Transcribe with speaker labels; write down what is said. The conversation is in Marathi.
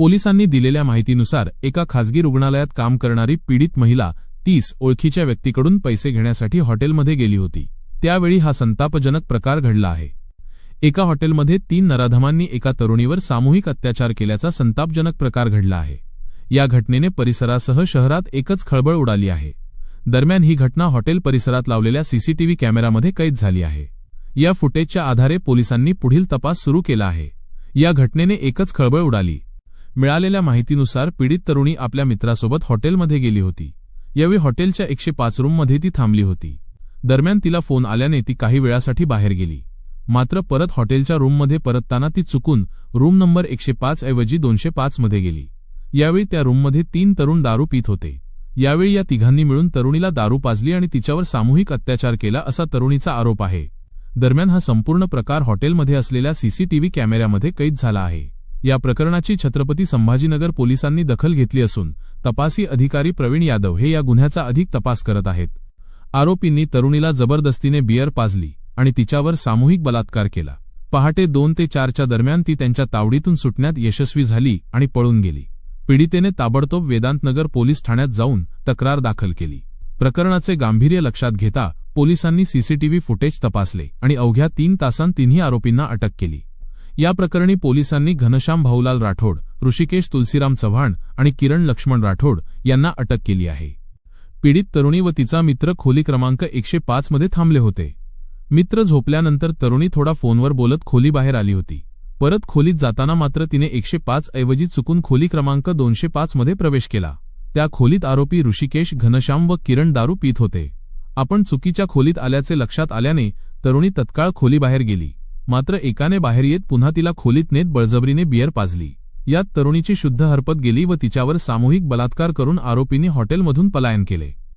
Speaker 1: पोलिसांनी दिलेल्या माहितीनुसार एका खासगी रुग्णालयात काम करणारी पीडित महिला तीस ओळखीच्या व्यक्तीकडून पैसे घेण्यासाठी हॉटेलमध्ये गेली होती. त्यावेळी हा संतापजनक प्रकार घडला आहे. एका हॉटेलमध्ये तीन नराधमांनी एका तरुणीवर सामूहिक अत्याचार केल्याचा संतापजनक प्रकार घडला आहे. या घटनेने परिसरासह शहरात एकच खळबळ उडाली आहे. दरम्यान ही घटना हॉटेल परिसरात लावलेल्या सीसीटीव्ही कॅमेरामध्ये कैद झाली आहे. या फुटेजच्या आधारे पोलिसांनी पुढील तपास सुरू केला आहे. या घटनेने एकच खळबळ उडाली. मिळालेल्या माहितीनुसार पीडित तरुणी आपल्या मित्रासोबत हॉटेलमध्ये गेली होती. यावेळी हॉटेलच्या एकशे पाच रूममध्ये ती थांबली होती. दरम्यान तिला फोन आल्याने ती काही वेळासाठी बाहेर गेली. मात्र परत हॉटेलच्या रूममध्ये परतताना ती चुकून रूम नंबर एकशे पाच ऐवजी दोनशे पाच मध्ये गेली. यावेळी त्या रूममध्ये तीन तरुण दारू पित होते. यावेळी या तिघांनी मिळून तरुणीला दारू पाजली आणि तिच्यावर सामूहिक अत्याचार केला असा तरुणीचा आरोप आहे. दरम्यान हा संपूर्ण प्रकार हॉटेलमध्ये असलेल्या सीसीटीव्ही कॅमेऱ्यामध्ये कैद झाला आहे. या प्रकरणाची छत्रपती संभाजीनगर पोलिसांनी दखल घेतली असून तपासी अधिकारी प्रवीण यादव हे या गुन्ह्याचा अधिक तपास करत आहेत. आरोपींनी तरुणीला जबरदस्तीने बियर पाजली आणि तिच्यावर सामूहिक बलात्कार केला. पहाटे दोन ते चारच्या दरम्यान ती त्यांच्या तावडीतून सुटण्यात यशस्वी झाली आणि पळून गेली. पीडितेने ताबडतोब वेदांतनगर पोलीस ठाण्यात जाऊन तक्रार दाखल केली. प्रकरणाचे गांभीर्य लक्षात घेता पोलिसांनी सीसीटीव्ही फुटेज तपासले आणि अवघ्या तीन तासांत तिन्ही आरोपींना अटक केली. या प्रकरणी पोलिसांनी घनश्याम भाऊलाल राठोड ऋषिकेश तुलसीराम चव्हाण आणि किरण लक्ष्मण राठोड यांना अटक केली आहे. पीडित तरुणी व तिचा मित्र खोली क्रमांक एकशे पाच मध्ये थांबले होते. मित्र झोपल्यानंतर तरुणी थोडा फोनवर बोलत खोली बाहेर आली होती. परत खोलीत जाताना मात्र तिने एकशे पाच ऐवजी चुकून खोली क्रमांक दोनशे पाच मध्ये प्रवेश केला. त्या खोलीत आरोपी ऋषिकेश घनश्याम व किरण दारू पीत होते. आपण चुकीच्या खोलीत आल्याचे लक्षात आल्याने तरुणी तत्काळ खोलीबाहेर गेली. मात्र एकाने बाहेर येत पुन्हा तिला खोलीत नेत बळजबरीने बियर पाजली. यात तरुणीची शुद्ध हरपत गेली व तिच्यावर सामूहिक बलात्कार करून आरोपींनी हॉटेलमधून पलायन केले.